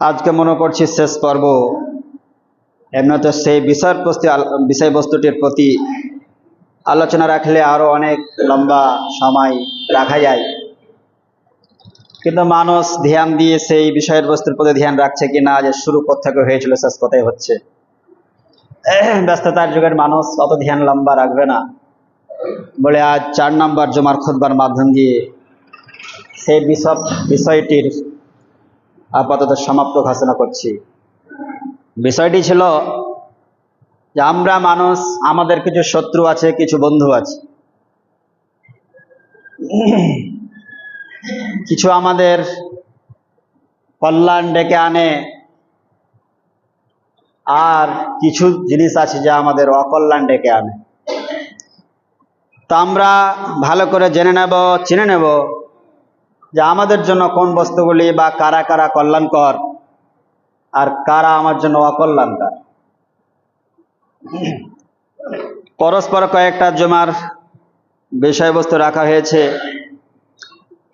আজকে মনে করছি শেষ পর্ব। এমনি তো সেই আল- বিষয়বস্তুটির প্রতি আলোচনা রাখলে আরও অনেক লম্বা সময় রাখা যায়। কিন্তু মানুষ ধ্যান দিয়ে সেই বিষয়ের বস্তুর প্রতি ধ্যান রাখছে কিনা যে শুরু থেকে হয়েছিল, শেষ কোথায় হচ্ছে। ব্যস্ততার যুগের মানুষ অত ধ্যান লম্বা রাখবে না। বলে আজ চার নম্বর জমার খুদবার মাধ্যম দিয়ে সেই বিষয় বিষয়টির আপাতত সমাপ্ত ঘোষণা করছি। বিষয়টি ছিল যে আমরা মানুষ, আমাদের কিছু শত্রু আছে, কিছু বন্ধু আছে। কিছু আমাদের কল্যাণ ডেকে আনে, আর কিছু জিনিস আছে যা আমাদের অকল্যাণ ডেকে আনে। তা আমরা ভালো করে জেনে নেব, চিনে নেব যে আমাদের জন্য কোন বস্তুগুলি বা কারা কারা কল্যাণকর আর কারা আমার জন্য অকল্যাণকর। পরস্পর কয়েকটা জমার বিষয়বস্তু রাখা হয়েছে।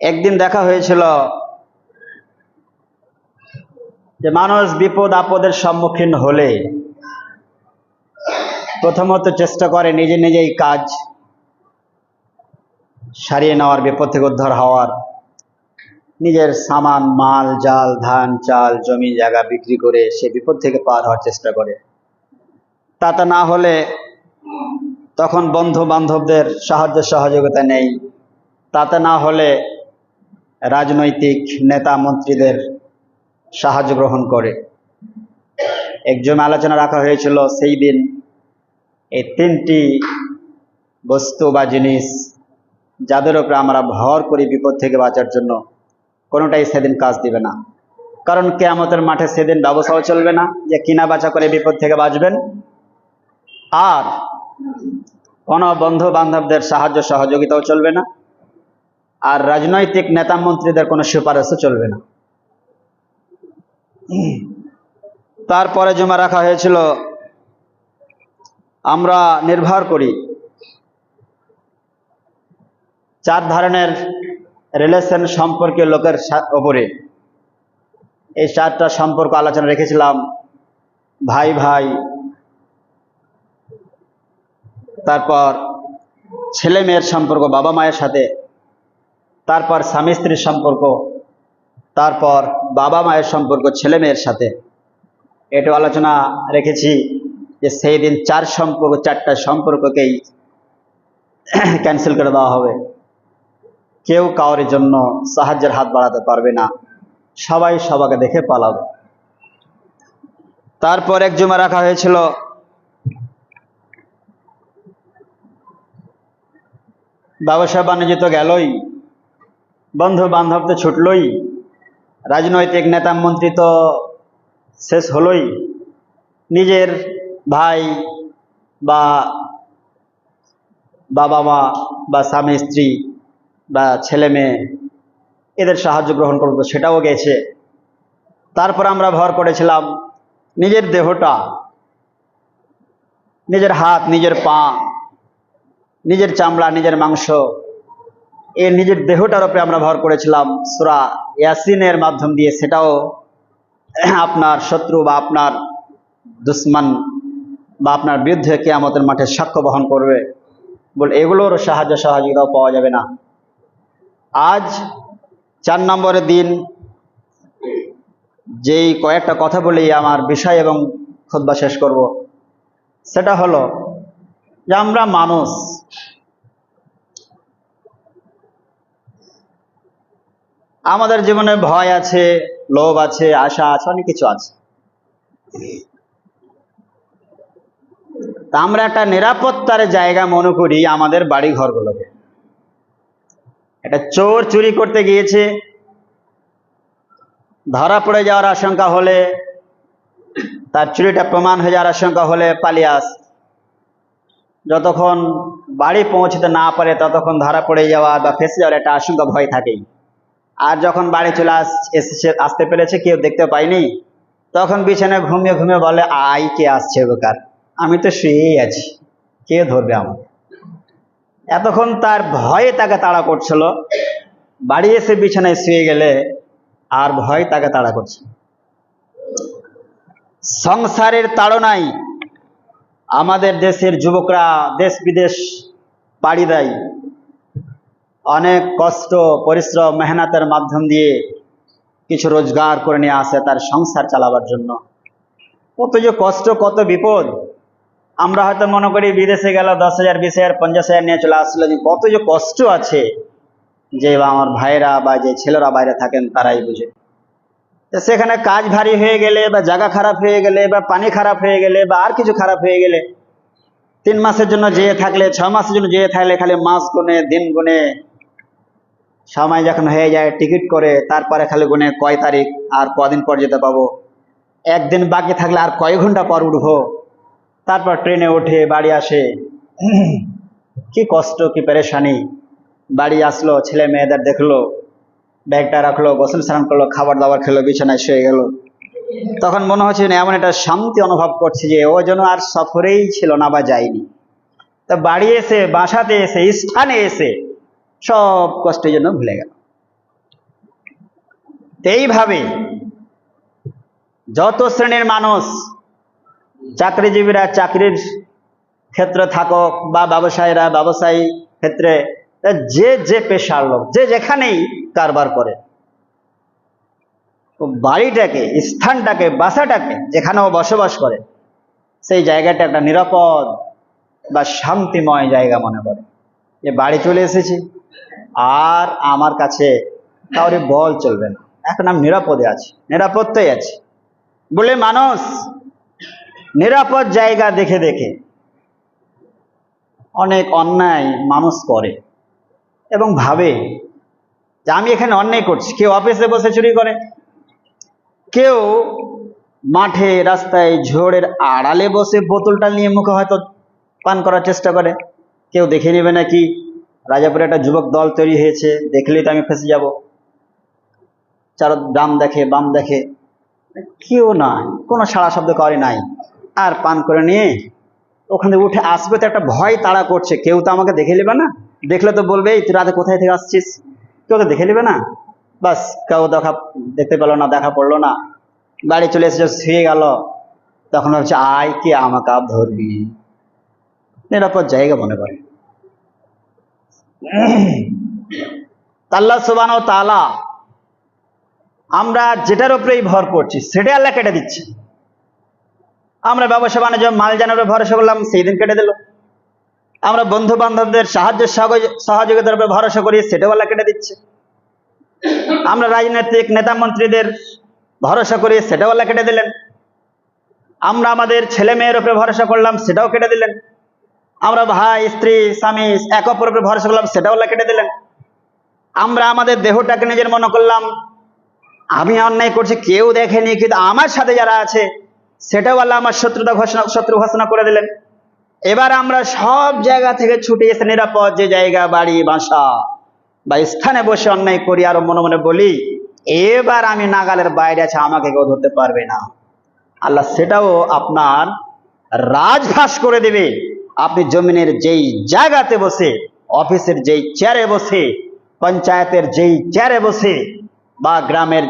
একদিন দেখা হয়েছিল যে মানুষ বিপদ আপদের সম্মুখীন হলে প্রথমত চেষ্টা করে নিজে নিজেই কাজ সারিয়ে নেওয়ার, বিপদ থেকে উদ্ধার হওয়ার। নিজের সামান, মাল, জাল, ধান, চাল, জমি, জায়গা বিক্রি করে সে বিপদ থেকে পার হওয়ার চেষ্টা করে। তাতে না হলে তখন বন্ধু বান্ধবদের সাহায্য সহযোগিতা নেই। তাতে না হলে রাজনৈতিক নেতা মন্ত্রীদের সাহায্য গ্রহণ করে। একজন আলোচনা রাখা হয়েছিল, সেই দিন এই তিনটি বস্তু বা জিনিস যাদের উপরে আমরা ভর করি বিপদ থেকে বাঁচার জন্য কোনোটাই সেদিন কাজ দিবে না। কারণ কেয়ামতের মাঠে সেদিন ব্যবসাও চলবে না, যে কিনা বাঁচা করে বিপদ থেকে বাঁচবেন। আর কোনো বন্ধু বান্ধবদের সাহায্য সহযোগিতাও চলবে না, আর রাজনৈতিক নেতা মন্ত্রীদের কোনো সুপারিশও চলবে না। তারপরে জমা রাখা হয়েছিল, আমরা নির্ভর করি। চার ধরনের রিলেশন সম্পর্কে লোকের ওপরে। এই চারটা সম্পর্ক আলোচনা রেখেছিলাম। ভাই ভাই, তারপর ছেলে মেয়ের সম্পর্ক, বাবা মায়ের সাথে, তারপর স্বামী স্ত্রীর সম্পর্ক, তারপর বাবা মায়ের সম্পর্ক, ছেলে মেয়ের সাথে। এটা আলোচনা রেখেছি যে সেই দিন চার সম্পর্ক, চারটা সম্পর্ককেই ক্যান্সেল করে দেওয়া হবে। কেউ কাউরের জন্য সাহায্যের হাত বাড়াতে পারবে না। সবাই সবাকে দেখে পালাবে। তারপর এক জমা রাখা হয়েছিল। ব্যবসা বাণিজ্য তো গেলই, বন্ধু বান্ধব তো ছুটলই, রাজনৈতিক নেতা মন্ত্রী তো শেষ হলোই, নিজের ভাই বা বাবা মা বা স্বামী স্ত্রী বা ছেলে মেয়ে এদের সাহায্য গ্রহণ করব সেটাও গেছে। তারপর আমরা ভর করেছিলাম নিজের দেহটা, নিজের হাত, নিজের পা, নিজের চামড়া, নিজের মাংস, এ নিজের দেহটার উপরে আমরা ভর করেছিলাম সুরা ইয়াসিনের মাধ্যম দিয়ে। সেটাও আপনার শত্রু বা আপনার দুশ্মন বা আপনার বিরুদ্ধে কেয়ামতের মাঠে সাক্ষ্য বহন করবে। বলে এগুলোর সাহায্য সহযোগিতাও পাওয়া যাবে না। আজ চার নম্বরের দিন, যেই কয়েকটা কথা বলেই আমার বিষয় এবং খুদ্া শেষ করব। সেটা হলো, যে আমরা মানুষ, আমাদের জীবনে ভয় আছে, লোভ আছে, আশা আছে, অনেক কিছু আছে। আমরা একটা নিরাপত্তার জায়গা মনে করি আমাদের বাড়ি ঘরগুলোকে একটা চোর চুরি করতে গিয়েছে। ধরা পড়ে যাওয়ার আশঙ্কা হলে, তার চুরিটা প্রমাণ হয়ে যাওয়ার আশঙ্কা হলে পালিয়ে আস। যতক্ষণ বাড়ি পৌঁছতে না পারে, ততক্ষণ ধরা পড়ে যাওয়া বা ফেসে যাওয়ার একটা আশঙ্কা ভয় থাকেই। আর যখন বাড়ি চলে আস, এসেছে, আসতে পেরেছে, কেউ দেখতে পাইনি তখন বিছানায় ঘুমিয়ে ঘুমিয়ে বলে আই কে আসছে বেকার আমি তো শুয়েই আছি, কে ধরবে আমার এতক্ষণ তার ভয়ে তাকে তাড়া করছিল। বাড়ি এসে বিছানায় শুয়ে গেলে আর ভয় তাকে তাড়া করছে সংসারের তাড়নায় আমাদের দেশের যুবকরা দেশ বিদেশ পাড়ি দেয়। অনেক কষ্ট, পরিশ্রম, মেহনতের মাধ্যম দিয়ে কিছু রোজগার করে নিয়ে আসে তার সংসার চালাবার জন্য। কত যে কষ্ট, কত বিপদ। আমরা হয়তো মনে করি বিদেশে গেল, দশ হাজার, বিশ হাজার, পঞ্চাশ হাজার নিয়ে চলে আসলো যে কত যে কষ্ট আছে যে আমার ভাইরা বা যে ছেলেরা বাইরে থাকেন তারাই বুঝে। সেখানে কাজ ভারী হয়ে গেলে বা জায়গা খারাপ হয়ে গেলে বা পানি খারাপ হয়ে গেলে বা আর কিছু খারাপ হয়ে গেলে তিন মাসের জন্য যেয়ে থাকলে, ছ মাসের জন্য যেয়ে থাকলে খালি মাস গুনে, দিন গুনে সময় যখন হয়ে যায়, টিকিট করে, তারপরে খালি গুনে কয় তারিখ আর কদিন পর যেতে পাবো। একদিন বাকি থাকলে আর কয় ঘণ্টা পর উঠবো? তারপর ট্রেনে উঠে বাড়ি আসে। কি কষ্ট, কি পেরেশানি। বাড়ি আসলো, ছেলে মেয়েদের দেখল, ব্যাগটা রাখল, গোসল স্নান করল, খাবার দাবার খেলো, বিছানায় শুয়ে গেল। তখন মনে হচ্ছে না এমন একটা শান্তি অনুভব করছে যে ও যেন আর সফরেই ছিল না বা যায়নি। তা বাড়ি এসে, বাসাতে এসে, স্থানে এসে সব কষ্টের জন্য ভুলে গেল। এইভাবে যত শ্রেণির মানুষ চাকরিজীবীরা চাকরির ক্ষেত্রে থাকুক বা ব্যবসায়ীরা ব্যবসায়ী ক্ষেত্রে যে যে পেশার লোক, যে যেখানেই কারবার করে বাড়িটাকে, স্থানটাকে, বাসাটাকে যেখানে ও বসবাস করে, সেই জায়গাটা একটা নিরাপদ বা শান্তিময় জায়গা মনে করে। যে বাড়ি চলে এসেছি। আর আমার কাছে কাউরে বল চলবে না। এখন আমি নিরাপদে আছি নিরাপত্তাই আছি। বলে মানুষ নিরাপদ জায়গা দেখে দেখে অনেক অন্যায় মানুষ করে এবং ভাবে যে আমি এখানে অন্যায় করছি। কেউ অফিসে বসে চুরি করে, কেউ মাঠে রাস্তায় ঝোড়ের আড়ালে বসে বোতলটা নিয়ে মুখে হয়তো পান করার চেষ্টা করে। কেউ দেখে নেবে নাকি রাজাপুরে একটা যুবক দল তৈরি হয়েছে, দেখলেই তো আমি ফেসে যাব। চার ডাম দেখে, বাম দেখে। কেউ নাই, কোনো সাড়া শব্দ করে নাই। আর পান করে নিয়ে ওখানে উঠে আসবে তো একটা ভয় তাড়া করছে। কেউ তো আমাকে দেখে নেবে না। দেখলে তো বলবে, "এই, তুই রাতে কোথায় থেকে আসছিস? কেউ তো দেখে নেবে না। বাস কেউ দেখা, দেখতে পেল না, দেখা পড়ল না। বাড়ি চলে এসে শুয়ে গেল। তখন ভাবছে, আয় কে আমাকে আপ ধরবি? নিরাপদ জায়গা মনে করে। আল্লাহ সুবান ও তালা আমরা যেটার উপরেই ভর করছি, সেটাই আল্লাহ কেটে দিচ্ছে। আমরা ব্যবসা বাণিজ্য, মাল জানার ভরসা করলাম, সেই দিন কেটে দিল। আমরা বন্ধু বান্ধবদের সাহায্য, সহযোগ- সহযোগিতার উপরে ভরসা করি, সেটাও আল্লাহ কেটে দিচ্ছে। আমরা রাজনৈতিক নেতা মন্ত্রীদের ভরসা করি, সেটাও আল্লাহ কেটে দিলেন। আমরা আমাদের ছেলে মেয়ের উপরে ভরসা করলাম, সেটাও কেটে দিলেন। আমরা ভাই, স্ত্রী, স্বামী, এক অপরের উপরে ভরসা করলাম, সেটাও আল্লাহ কেটে দিলেন। আমরা আমাদের দেহটাকে নিজের মনে করলাম, আমি অন্যায় করছি, কেউ দেখেনি, কিন্তু আমার সাথে যারা আছে সেটাও আল্লাহ আমার শত্রুতা ঘোষণা, শত্রু ঘোষণা করে দিলেন। এবার আমরা সব জায়গা থেকে ছুটে এসে নিরাপদ যে জায়গা, বাড়ি, বাসা বা স্থানে বসে অন্যায় করি, আর মনে মনে বলি, এবার আমি নাগালের বাইরে আছে, আমাকে কেউ ধরতে পারবে না। আল্লাহ সেটাও আপনার রাজঘাস করে দেবে। আপনি জমিনের যেই জায়গাতে বসে, অফিসের যেই চেয়ারে বসে, পঞ্চায়েতের যেই চেয়ারে বসে, বা গ্রামের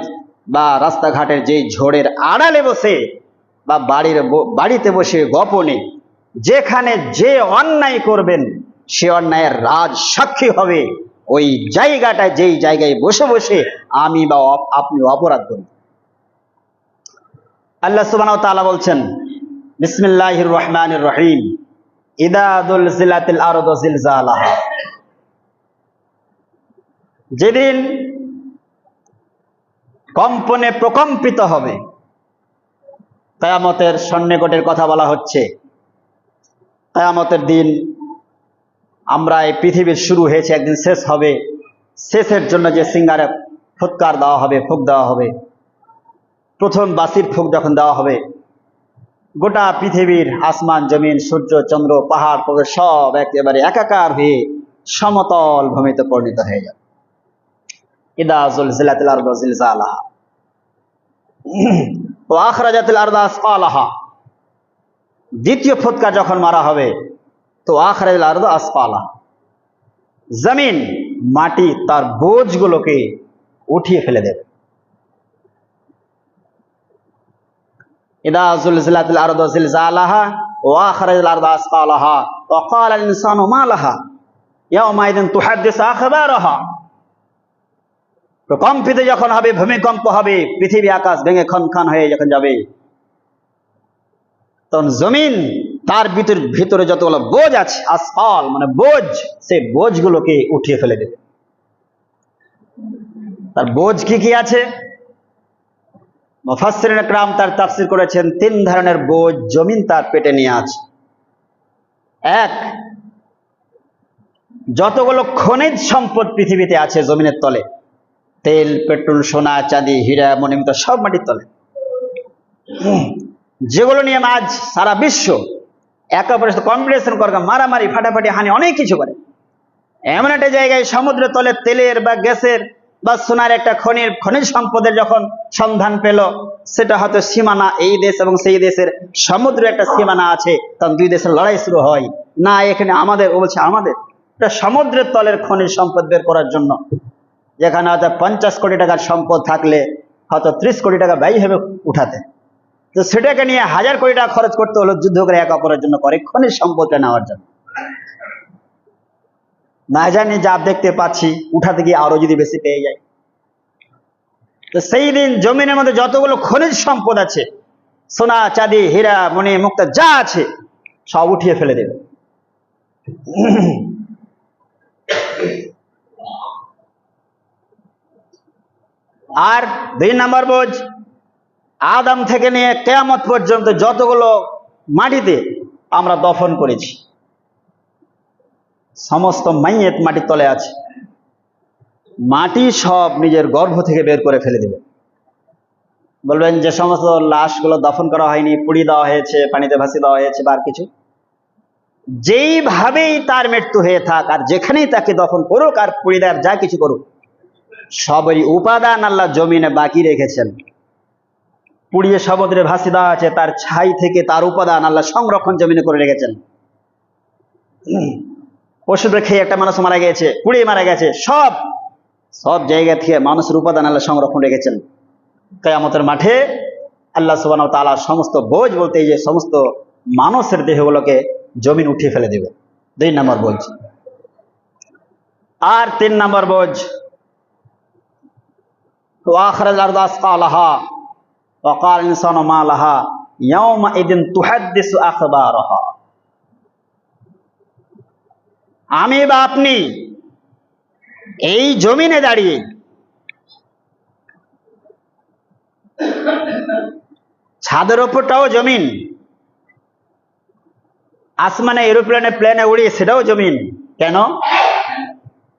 বা রাস্তাঘাটের যেই ঝোড়ের আড়ালে বসে বা বাড়ির বাড়িতে বসে গোপনে যেখানে যে অন্যায় করবেন, সে অন্যায়ের রাজ সাক্ষী হবে। ওই জায়গাটায়, যেই জায়গায় বসে বসে আমি বা আপনি অপরাধ করি। আল্লাহ সুবহানাহু ওয়া তাআলা বলছেন, বিসমিল্লাহির রহমানির রহিম। ইদাদুল জিলাতিল আরদু জিলজালাহা। যেদিন কম্পনে প্রকম্পিত হবে কায়ামতের সন্নিকটের কথা বলা হচ্ছে। কায়ামতের দিন আমরা এই পৃথিবীর শুরু হয়েছে, একদিন শেষ হবে। শেষের জন্য যে সিঙ্গারে ফুৎকার দেওয়া হবে, ফুক দেওয়া হবে। প্রথম বাসির ফুক যখন দেওয়া হবে, গোটা পৃথিবীর আসমান, জমিন, সূর্য, চন্দ্র, পাহাড়, পর্বত সব একেবারে একাকার হয়ে সমতল ভূমিতে পরিণত হয়ে যাবে। ইদা জুলজিলাতিল আরদু জিলজালাহা। ওয়া আখরাজাতিল আরদু আসফালাহা দ্বিতীয় ফুৎকা যখন মারা হবে, তো আখরাজাতিল আরদু আসফালাহা জমিন, মাটি, তার বোঝগুলোকে উঠিয়ে ফেলে দেবে। ইদা জুলজিলাতিল আরদু জিলজালাহা ওয়া আখরাজাল আরদু আসকালাহা ওয়া ক্বালা আল ইনসানু মা লাহা ইয়াউমাইদিন তুহাদ্দিসু আখবারাহা। প্রকম্পিত যখন হবে, ভূমিকম্প হবে, পৃথিবী আকাশ ভেঙে খন খান হয়ে যখন যাবে। তখন জমিন, তার ভিতর, ভিতরে যতগুলো বোঝ আছে, আসফাল মানে বোঝ, সেই বোঝগুলোকে উঠিয়ে ফেলে দেবে। তার বোঝ কি কি আছে? মুফাসসিরিন একরাম তার তাফসীর করেছেন, তিন ধরনের বোঝ জমিন তার পেটে নিয়ে আছে। এক, যতগুলো খনিজ সম্পদ পৃথিবীতে আছে জমিনের তলে তেল, পেট্রোল, সোনা, চাঁদি, হীরা মণিমিত সব মাটির তলে। যেগুলো নিয়ে আজ সারা বিশ্ব একে অপরের সাথে কম্পিটিশন করে মারামারি, ফাটাফাটি, হানি, অনেক কিছু করে। এমন একটা জায়গায় সমুদ্র তলে তেলের বা গ্যাসের বা সোনার একটা খনির, খনিজ সম্পদের যখন সন্ধান পেল, সেটা হয়তো সীমানা এই দেশ এবং সেই দেশের সমুদ্রে একটা সীমানা আছে, তখন দুই দেশের লড়াই শুরু হয়। না, এখানে আমাদের, ও বলছে আমাদের। সমুদ্রের তলের খনিজ সম্পদ বের করার জন্য যেখানে হয়তো পঞ্চাশ কোটি টাকার সম্পদ থাকলে হয়তো ত্রিশ কোটি টাকা ব্যয় হবে উঠাতে। তো সেটাকে নিয়ে হাজার কোটি টাকা খরচ করতে হলো যুদ্ধ করে এক অপরের জন্য করে খনিজ সম্পদটা নেওয়ার জন্য। না জানি যা দেখতে পাচ্ছি, উঠাতে গিয়ে আরও যদি বেশি পেয়ে যায়। তো সেই দিন জমিনের মধ্যে যতগুলো খনিজ সম্পদ আছে, সোনা, চাঁদি, হীরা, মণি, মুক্তা, যা আছে, সব উঠিয়ে ফেলে দেবে। আর দুই নম্বর বোঝ, আদম থেকে নিয়ে কেয়ামত পর্যন্ত যতগুলো মাটিতে আমরা দফন করেছি, সমস্ত মাইয়েত মাটির তলে আছে। মাটি সব নিজের গর্ভ থেকে বের করে ফেলে দেবে। বলবেন যে সমস্ত লাশগুলো দফন করা হয়নি পুড়ি দেওয়া হয়েছে, পানিতে ভাসি দেওয়া হয়েছে বা আর কিছু। যেইভাবেই তার মৃত্যু হয়ে থাক, আর যেখানেই তাকে দফন করুক আর পুড়ি দেওয়ার যা কিছু করুক সবই উপাদান আল্লাহ জমিনে বাকি রেখেছেন। পুড়িয়ে সমুদ্রে ভাসি দেওয়া আছে, তার ছাই থেকে তার উপাদান আল্লাহ সংরক্ষণ জমিনে করে রেখেছেন। ওষুধ খেয়ে একটা মানুষ মারা গেছে, পুড়িয়ে মারা গেছে, সব সব জায়গা থেকে মানুষের উপাদান আল্লাহ সংরক্ষণ রেখেছেন। কেয়ামতের মাঠে আল্লাহ সুবান তালা সমস্ত বোঝ বলতে যে সমস্ত মানুষের দেহগুলোকে জমিন উঠিয়ে ফেলে দেবে। দুই নম্বর বোঝ। আর তিন নম্বর বোঝ মা আমি বা আপনি এই জমিনে দাঁড়িয়ে ছাদের ওপরটাও জমিন, আসমানে এরোপ্লেনে প্লেনে উড়িয়ে সেটাও জমিন। কেন?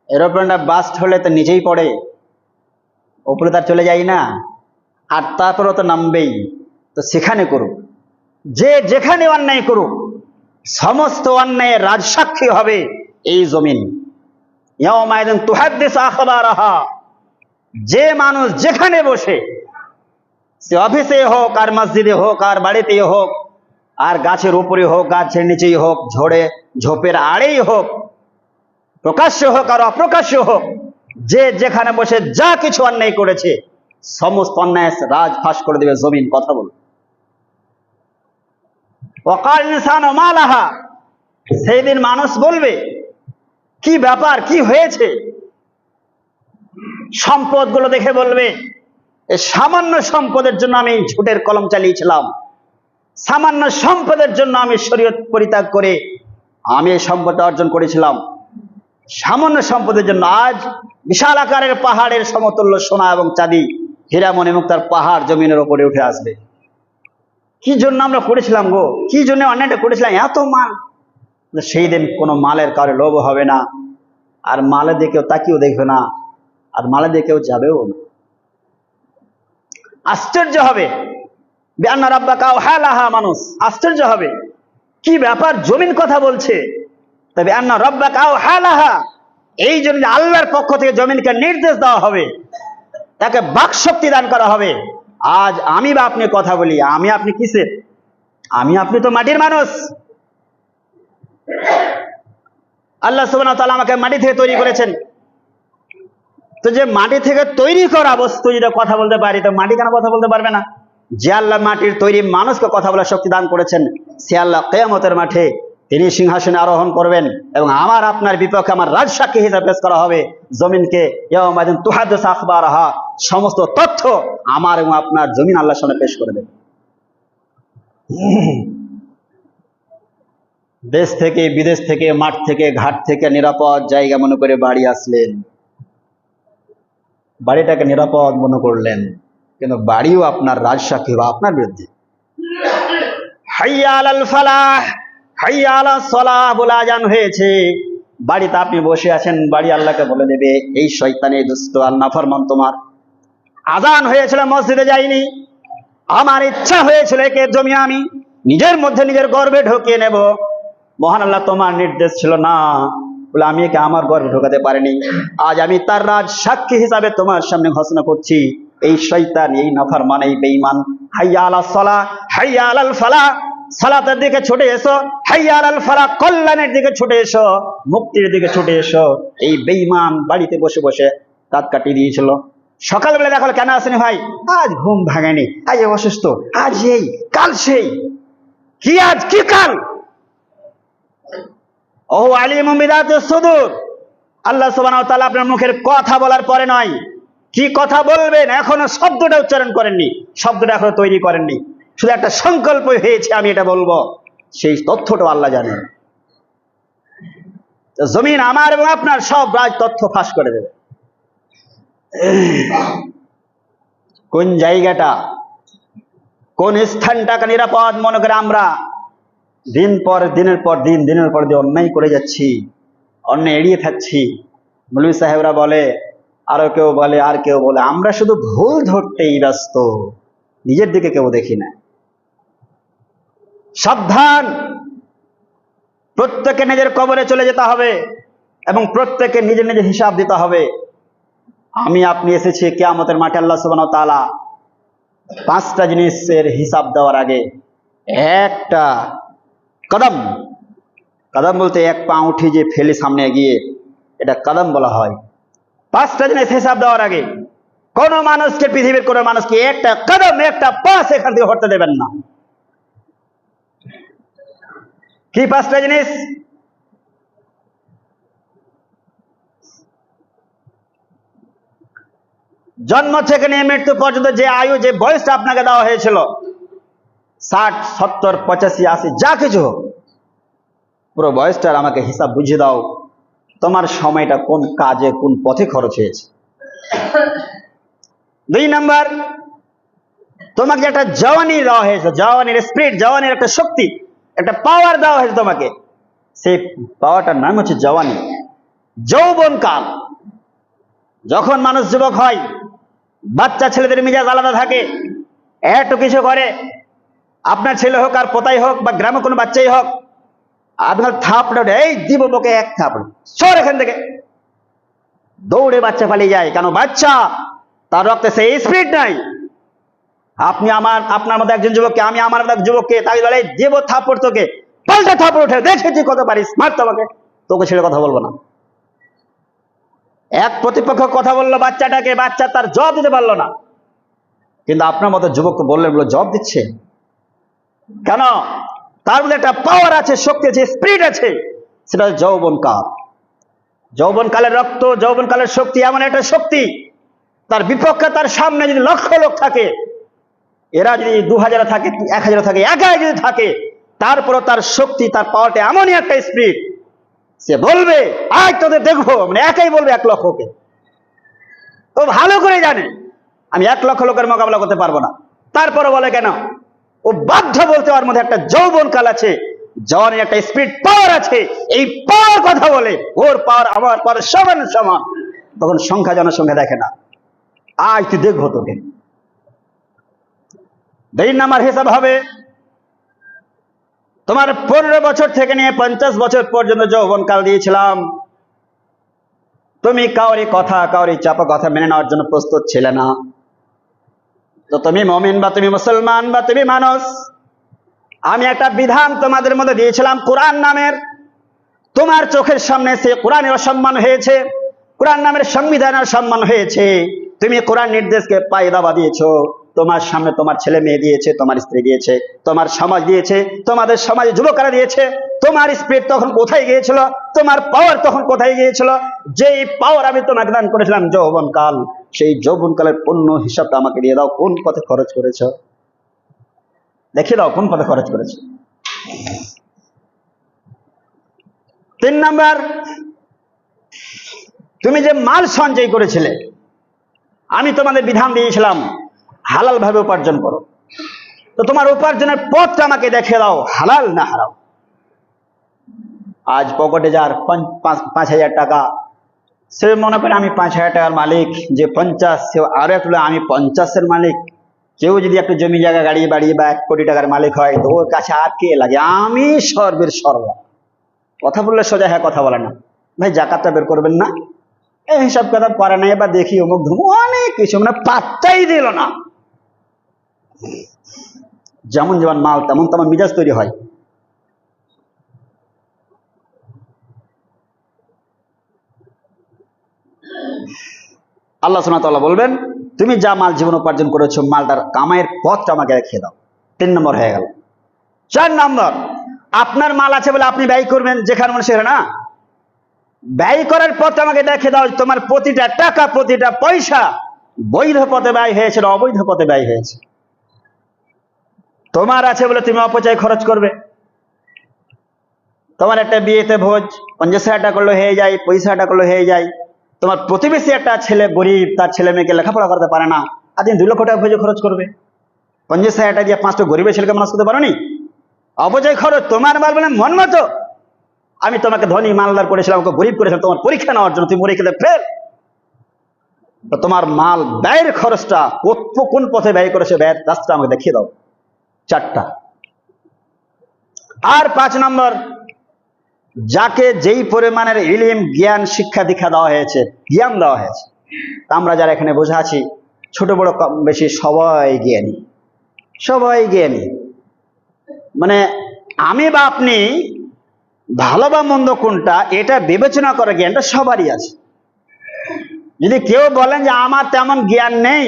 এরোপ্লেনটা বাস্ট হলে তো নিজেই পড়ে। ওপরে তার চলে যাই না, আর তারপরও তো নামবেই। তো সেখানে করুক। যে যেখানে অন্যায় করুক, সমস্ত অন্যায়ের রাজসাক্ষী হবে এই জমিন। যে মানুষ যেখানে বসে, সে অফিসে হোক, আর মসজিদে হোক, আর বাড়িতে হোক, আর গাছের উপরে হোক, গাছের নিচেই হোক, ঝড়ে, ঝোপের আড়েই হোক, প্রকাশ্য হোক আর অপ্রকাশ্য হোক যে যেখানে বসে যা কিছু অন্যায় করেছে, সমস্ত অন্যায় রাজ ফাঁস করে দেবে জমিন, কথা বল। অকাল ইনসান মালাহা সেই দিন মানুষ বলবে, কি ব্যাপার, কি হয়েছে? সম্পদগুলো দেখে বলবে সামান্য সম্পদের জন্য আমি ঝুটের কলম চালিয়েছিলাম। সামান্য সম্পদের জন্য আমি শরীয়ত পরিত্যাগ করে আমি এই সম্পদটা অর্জন করেছিলাম। সামান্য সম্পদের জন্য আজ বিশাল আকারের পাহাড়ের সমতুল্য সোনা এবং চাঁদি হীরামণি তার পাহাড় জমিনের ওপরে উঠে আসবে। কি জন্য আমরা করেছিলাম গো? কি জন্য অন্যায়টা করেছিলাম? এত মাল। সেই দিন কোনো মালের কারও লোভ হবে না, আর মালে দিয়ে কেউ তাকিয়েও দেখবে না, আর মালে দিয়ে কেউ যাবেও না। আশ্চর্য হবে। বেআনা রাব্বা কাউ হালাহা মানুষ। আশ্চর্য হবে। কি ব্যাপার? জমিন কথা বলছে। তবে আন্না রব্বা কাউ হালাহা এই জন্য আল্লাহর পক্ষ থেকে জমিনকে নির্দেশ দেওয়া হবে, তাকে বাক শক্তি দান করা হবে। আজ আমি বা আপনি কথা বলি, আমি আপনি কিসের? আমি আপনি তো মাটির মানুষ। আল্লাহ ওয়া আমাকে মাটি থেকে তৈরি করেছেন। তো যে মাটি থেকে তৈরি করা বস্তু যদি কথা বলতে পারি, তো মাটি কেন কথা বলতে পারবে না? যে আল্লাহ মাটির তৈরি মানুষকে কথা বলার শক্তি দান করেছেন, সে আল্লাহ কেয়ামতের মাঠে তিনি সিংহাসনে আরোহণ করবেন এবং আমার, আপনার বিপক্ষে আমার রাজসাক্ষী হিসাবে পেশ করা হবে। জমিনকে তুহাদ্দিসু আখবারাহা, সমস্ত তথ্য আমার এবং আপনার জমিন আল্লাহর সামনে পেশ করে দেবে। দেশ থেকে, বিদেশ থেকে, মাঠ থেকে, ঘাট থেকে নিরাপদ জায়গা মনে করে বাড়ি আসলেন। বাড়িটাকে নিরাপদ মনে করলেন। কিন্তু বাড়িও আপনার রাজসাক্ষী বা আপনার বিরুদ্ধে। হাইয়া আলাল ফালাহ! হাইয়া আলা বলে আজান হয়েছে। বাড়িতে আপনি বসে আছেন, বাড়ি আল্লাহকে বলে দেবে, এই শয়তানে দুষ্ট আল্লাহ ফরমান তোমার। আজান হয়েছিল, মসজিদে যাইনি। আমার ইচ্ছা হয়েছিল, একে জমি আমি নিজের মধ্যে নিজের গর্বে ঢুকিয়ে নেব। মহান আল্লাহ, তোমার নির্দেশ ছিল, না, বলে আমি একে আমার গর্বে ঢোকাতে পারিনি। আজ আমি তার রাজ সাক্ষী হিসাবে তোমার সামনে ঘোষণা করছি, এই শৈতান এই নাফার মানে এই বেঈমান। হাইয়া আলা সলা হাইয়া আলাল ফালা সালাতের দিকে ছুটে এসো। হাইয়ার আল ফালা কল্যাণের দিকে ছুটে এসো। মুক্তির দিকে ছুটে এসো। এই বেঈমান বাড়িতে বসে বসে কাত কাটিয়ে দিয়েছিল। সকালবেলা দেখো কেন আসেনি ভাই? আজ ঘুম ভাঙেনি। আজ অসুস্থ। আজ এই, কাল সেই। কি আজ, কি কাল? ও আলিম বিদাত সুদূর। আল্লাহ সুবহানাহু ওয়া তাআলা আপনার মুখের কথা বলার পরে নয়। কি কথা বলবেন? এখনও শব্দটা উচ্চারণ করেননি। শব্দটা এখনও তৈরি করেননি। শুধু একটা সংকল্প হয়েছে, আমি এটা বলব। সেই তথ্যটা আল্লাহ জানেন। তো জমিন আমার এবং আপনার সব রাজ তথ্য ফাঁস করে দেবে। কোন জায়গাটা, কোন স্থানটাকে নিরাপদ মনে করে আমরা দিন পর দিনের পর দিন, দিনের পর দিন অন্যায় করে যাচ্ছি, অন্যায় এড়িয়ে থাকছি। মৌলভী সাহেবরা বলে, আরও কেউ বলে, আর কেউ বলে, আমরা শুধু ভুল ধরতেই ব্যস্ত। নিজের দিকে কেউ দেখি না। সাবধান। প্রত্যেকে নিজের কবরে চলে যেতে হবে এবং প্রত্যেকে নিজের নিজের হিসাব দিতে হবে। আমি, আপনি এসেছি কেয়ামতের মাঠে, আল্লাহ সুবান তালা পাঁচটা জিনিসের হিসাব দেওয়ার আগে একটা কদম কদম বলতে এক পা উঠি যে ফেলে সামনে গিয়ে এটা কদম বলা হয়। পাঁচটা জিনিস হিসাব দেওয়ার আগে কোন মানুষকে, পৃথিবীর কোন মানুষকে একটা কদম, একটা পা সেখান থেকে হটতে দেবেন না। কি পাঁচটা জিনিস? জন্ম থেকে নিয়ে মৃত্যু পর্যন্ত যে আয়ু, যে বয়সটা আপনাকে দেওয়া হয়েছিল, ষাট, সত্তর, পঁচাশি, আশি, যা কিছু হোক, পুরো বয়সটার আমাকে হিসাব বুঝিয়ে দাও, তোমার সময়টা কোন কাজে, কোন পথে খরচ হয়েছে। দুই নাম্বার, তোমাকে একটা জওয়ানি দেওয়া হয়েছে, জওয়ানির স্পিরিট জওয়ানির একটা শক্তি। একটা পাওয়ার দেওয়া হয়েছে তোমাকে। সেই পাওয়ারটার নাম হচ্ছে জওয়ানি। যৌবন কাল। যখন মানুষ যুবক হয়, বাচ্চা ছেলেদের মেজাজ আলাদা থাকে একটু কিছু করে। আপনার ছেলে হোক আর পোতাই হোক বা গ্রামে কোনো বাচ্চাই হোক, আপনার থাপড়া এই দিব বকে এক থাপড়। সর এখান থেকে। দৌড়ে বাচ্চা পালিয়ে যায়। কেন? বাচ্চা, তার রক্তে সেই স্পিড নাই। আপনি আমার, আপনার মতো একজন যুবককে, আমি আমার মতো এক যুবককে তাই বলে দেব থাপড় তোকে, পাল্টা থাপড় উঠে দেখেছি কত পারিস মার তোমাকে তোকে ছেড়ে কথা বলব না। এক প্রতিপক্ষ কথা বলল বাচ্চাটাকে, বাচ্চা তার জবাব দিতে পারল না। কিন্তু আপনার মতো যুবককে বললেন বলে জবাব দিচ্ছে? কেন? তার মধ্যে একটা পাওয়ার আছে, শক্তি আছে স্পিরিট আছে, সেটা যৌবন কাল যৌবন কালের রক্ত যৌবন কালের শক্তি এমন একটা শক্তি, তার বিপক্ষে তার সামনে যদি লক্ষ লোক থাকে এরা যদি দু হাজার থাকে এক হাজার থাকে, একাই যদি থাকে, তারপরও তার শক্তি, তার পাওয়ারটা এমনই একটা স্পিরিট সে বলবে আজ তোদের দেখব। মানে একাই বলবে এক লক্ষকে ও ভালো করে জানে, আমি এক লক্ষ লোকের মোকাবিলা করতে পারব না। তারপরে বলে, কেন? ও বাধ্য বলতে ওর মধ্যে একটা যৌবন কাল আছে, জওয়ানের একটা স্পিড পাওয়ার আছে। এই পাওয়ার কথা বলে, ওর পাওয়ার আমার পাওয়ার সমান সমান। তখন সংখ্যা জনসংখ্যা দেখে না। আজ তুই দেখব তোকে। দুই নাম্বার হিসাব হবে। তোমার পনেরো বছর থেকে নিয়ে পঞ্চাশ বছর পর্যন্ত যৌবন কাল দিয়েছিলাম। তুমি কাউরি কথা, কাউরি চাপা কথা মেনে নেওয়ার জন্য প্রস্তুত ছিলে না। তো তুমি মমিন বা তুমি মুসলমান বা তুমি মানুষ, আমি একটা বিধান তোমাদের মধ্যে দিয়েছিলাম কোরআন নামের। তোমার চোখের সামনে সে কোরআনের অসম্মান হয়েছে, কোরআন নামের সংবিধানের সম্মান হয়েছে। তুমি কোরআন নির্দেশকে পায়দাবা দিয়েছ। তোমার সামনে তোমার ছেলে মেয়ে দিয়েছে, তোমার স্ত্রী দিয়েছে, তোমার সমাজ দিয়েছে, তোমাদের সমাজে যুবকরা দিয়েছে, তোমার স্পিড তখন কোথায় গিয়েছিল, তোমার পাওয়ার তখন কোথায় গিয়েছিল? যেই পাওয়ার আমি তোমাকে দান করেছিলাম যৌবন কাল সেই যৌবন কালের পণ্য হিসাবটা আমাকে দিয়ে দাও, কোন পথে খরচ করেছ? দেখিয়ে দাও, কোন পথে খরচ করেছ? তিন নাম্বার, তুমি যে মাল সঞ্চয় করেছিলে, আমি তোমাদের বিধান দিয়েছিলাম হালাল ভাবে উপার্জন করো। তো তোমার উপার্জনের পথটা আমাকে দেখে দাও, হালাল না হারাও আজ পকেটে যার পাঁচ- হাজার টাকা, সে মনে করে আমি পাঁচ হাজার টাকার মালিক, যে পঞ্চাশ, সে আরও একটু আমি পঞ্চাশের মালিক। কেউ যদি একটা জমি জায়গা, গাড়ি বাড়ি বা এক কোটি টাকার মালিক হয়, তো ওর কাছে আর কে লাগে? আমি সর্বের সর্ব। কথা বললে সোজা হ্যাঁ কথা বলে না। ভাই, জাকাতটা বের করবেন না? এই হিসাব কথা করে নাই বা দেখি অমুক ধুমুক অনেক কিছু। মানে পাত্তাই দিল না। যেমন যেমন মাল, তেমন তেমন মিজাজ তৈরি হয়। আল্লাহ সোনা বলবেন, তুমি যা মাল জীবন উপার্জন করেছ, মালটার কামাইয়ের পথটা আমাকে রেখে দাও। তিন নম্বর হয়ে গেল। চার নম্বর, আপনার মাল আছে বলে আপনি ব্যয় করবেন যেখানে মনে সেখানে না। ব্যয় করার পথ আমাকে দেখে দাও, তোমার প্রতিটা টাকা, প্রতিটা পয়সা বৈধ পথে ব্যয় হয়েছে অবৈধ পথে ব্যয় হয়েছে। তোমার আছে বলে তুমি অপচয় খরচ করবে। তোমার একটা বিয়েতে ভোজ, পঞ্চাশ হাজার টাকা করলে হয়ে যায়, পঁচিশ হাজার টাকা করলে হয়ে যায়। তোমার প্রতিবেশী একটা ছেলে, গরিব, তার ছেলে মেয়েকে লেখাপড়া করতে পারে না। আর তুমি দুই লক্ষ টাকা ভোজে খরচ করবে। পঞ্চাশ হাজার টাকা দিয়ে পাঁচটা গরিবের ছেলেকে মানুষ করতে পারো নি অপচয় খরচ তোমার মাল বলে মন মতো। আমি তোমাকে ধনী মালদার করেছিলাম, ওকে গরিব করেছিলাম, তোমার পরীক্ষা নেওয়ার জন্য, তুমি খেতে ফের তোমার মাল ব্যয়ের খরচটা কোন পথে ব্যয় করেছে? ব্যয়ের রাস্তা আমাকে দেখিয়ে দাও। চারটা। আর পাঁচ নম্বর, যাকে যেই পরিমাণের ইলিম, জ্ঞান, শিক্ষা, দীক্ষা দেওয়া হয়েছে, জ্ঞান দেওয়া হয়েছে আমরা যারা এখানে বসে আছি, ছোট বড় কম বেশি সবাই জ্ঞানী। সবাই জ্ঞানী। মানে আমি বা আপনি, ভালো বা মন্দ কোনটা, এটা বিবেচনা করার জ্ঞানটা সবারই আছে। যদি কেউ বলেন যে আমার তেমন জ্ঞান নেই,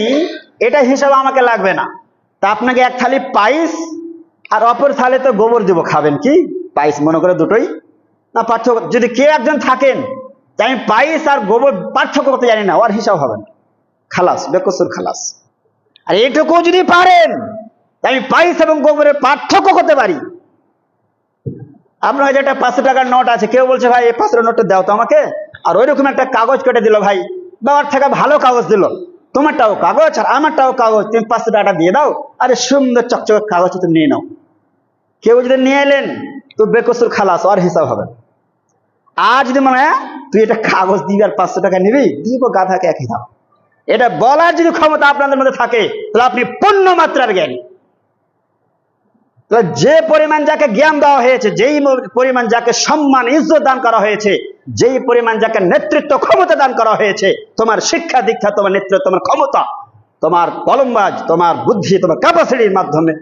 এটা হিসাব আমাকে লাগবে না। তা আপনাকে এক থালি পাইস আর অপর থালে তো গোবর দিব, খাবেন কি? পাইস মনে করে দুটোই? না, পার্থক্য, যদি কেউ একজন থাকেন আমি পাইস আর গোবর পার্থক্য করতে জানি না, ওর হিসাব হবে না। খালাস, বেকসুর খালাস। আর এটুকু যদি পারেন আমি পাইস এবং গোবরের পার্থক্য করতে পারি। আপনার একটা পাঁচশো টাকার নোট আছে, কেউ বলছে, ভাই, এই পাঁচশো নোটটা দাও তো আমাকে। আর ওইরকম একটা কাগজ কেটে দিল, ভাই বাবার থেকে ভালো কাগজ দিল। তোমারটাও কাগজ আর আমারটাও কাগজ। তুমি পাঁচশো টাকাটা দিয়ে দাও, আরে সুন্দর চকচকে কাগজ তুমি নিয়ে নাও। কেউ যদি নিয়ে এলেন, তো বেকসুর খালাস, আর হিসাব হবে আর যদি মনে হয়, তুই এটা কাগজ দিবি আর পাঁচশো টাকা নিবি, দিব গাধাকে একই দাও এটা বলার যদি ক্ষমতা আপনাদের মধ্যে থাকে, তাহলে আপনি পূর্ণ মাত্রার জ্ঞানী। যে পরিমাণ যাকে জ্ঞান দেওয়া হয়েছে, যেই পরিমাণ যাকে সম্মান, ইজ্জত দান করা হয়েছে যেই পরিমাণ যাকে নেতৃত্ব ক্ষমতা দান করা হয়েছে, তোমার শিক্ষা দীক্ষা, তোমার নেতৃত্ব, তোমার ক্ষমতা, তোমার কলমবাজ, তোমার বুদ্ধি, তোমার ক্যাপাসিটির মাধ্যমে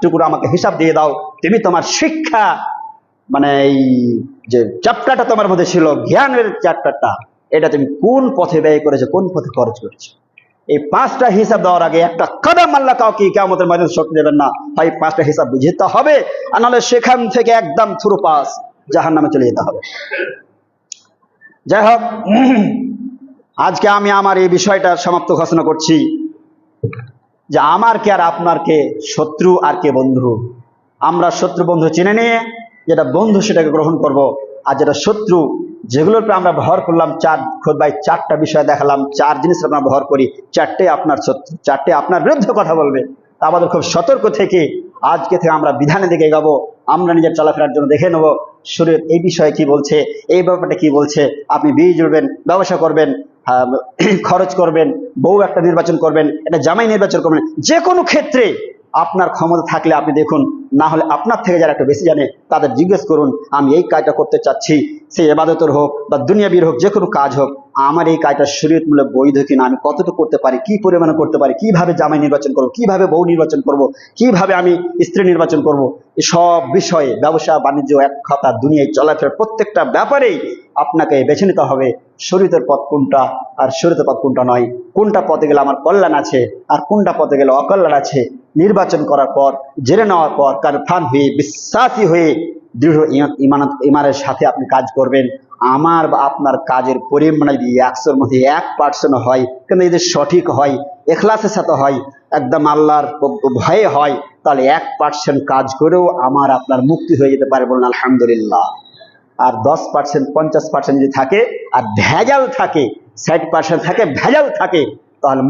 টুকুর আমাকে হিসাব দিয়ে দাও। তুমি তোমার শিক্ষা মানে এই যে চ্যাপ্টারটা তোমার মধ্যে ছিল, জ্ঞানের চ্যাপ্টারটা এটা তুমি কোন পথে ব্যয় করেছ, কোন পথে খরচ করেছ? এই পাঁচটা হিসাব দেওয়ার আগে একটা কদম আল্লাহ কাউকে কেমতের মাঝে শক্তি দেবেন না। ভাই, পাঁচটা হিসাব বুঝতে হবে, আর নাহলে সেখান থেকে একদম থ্রু পাস জাহান নামে চলে যেতে হবে। যাই হোক আজকে আমি আমার এই বিষয়টা সমাপ্ত ঘোষণা করছি যে আমার কে আর আপনার কে শত্রু আর কে বন্ধু? আমরা শত্রু বন্ধু চিনে নিয়ে যেটা বন্ধু সেটাকে গ্রহণ করব। আর যেটা শত্রু, যেগুলোর আমরা ভর করলাম, চার খোদ ভাই, চারটা বিষয় দেখালাম, চার জিনিস আমরা ভর করি চারটে আপনার শত্রু চারটে আপনার বিরুদ্ধে কথা বলবে। তা আমাদের খুব সতর্ক থেকে আজকে থেকে আমরা বিধানের দিকে এগাবো। আমরা নিজের চলাফেরার জন্য দেখে নেব শরীর এই বিষয়ে কি বলছে, এই ব্যাপারটা কি বলছে, আপনি বিয়ে জুড়বেন ব্যবসা করবেন খরচ করবেন, বউ একটা নির্বাচন করবেন একটা জামাই নির্বাচন করবেন, যে কোনো ক্ষেত্রে আপনার ক্ষমতা থাকলে আপনি দেখুন, না হলে আপনার থেকে যারা একটু বেশি জানে, তাদের জিজ্ঞেস করুন, আমি এই কাজটা করতে চাচ্ছি সে এবাদতের হোক বা দুনিয়াবির হোক, যে কোনো কাজ হোক, আমার এই কাজটা শরীয়তমূলক বৈধ কিনা, আমি কতটুকু করতে পারি, কি পরিমাণে করতে পারি, কীভাবে জামাই নির্বাচন করব, কীভাবে বউ নির্বাচন করব, কীভাবে আমি স্ত্রী নির্বাচন করব সব বিষয়ে ব্যবসা, বাণিজ্য, এক খাতা, দুনিয়ায় চলাফেরার প্রত্যেকটা ব্যাপারেই আপনাকে বেছে নিতে হবে শরীরের পথ কোনটা আর শরীরের পথ কোনটা নয়, কোনটা পথে গেলে আমার কল্যাণ আছে আর কোনটা পথে গেলে অকল্যাণ আছে নির্বাচন করার পর, জেনে নেওয়ার পর কারফান হয়ে, বিশ্বাসী হয়ে দৃঢ় ইমান- ইমানত, ইমানের সাথে আপনি কাজ করবেন। আমার বা আপনার কাজের পরিমাণ যদি একশোর মধ্যে এক পার্সেন্ট হয়, কিন্তু যদি সঠিক হয়, এখলাসের সাথে হয়, একদম আল্লাহর ভয়ে হয়, তাহলে এক পার্সেন্ট কাজ করেও আমার আপনার মুক্তি হয়ে যেতে পারে বলুন আলহামদুলিল্লাহ। আর দশ পার্সেন্ট পঞ্চাশ পার্সেন্ট যদি থাকে, আর ভেজাল থাকে, ষাট পার্সেন্ট থাকে, ভেজাল থাকে, তাহলে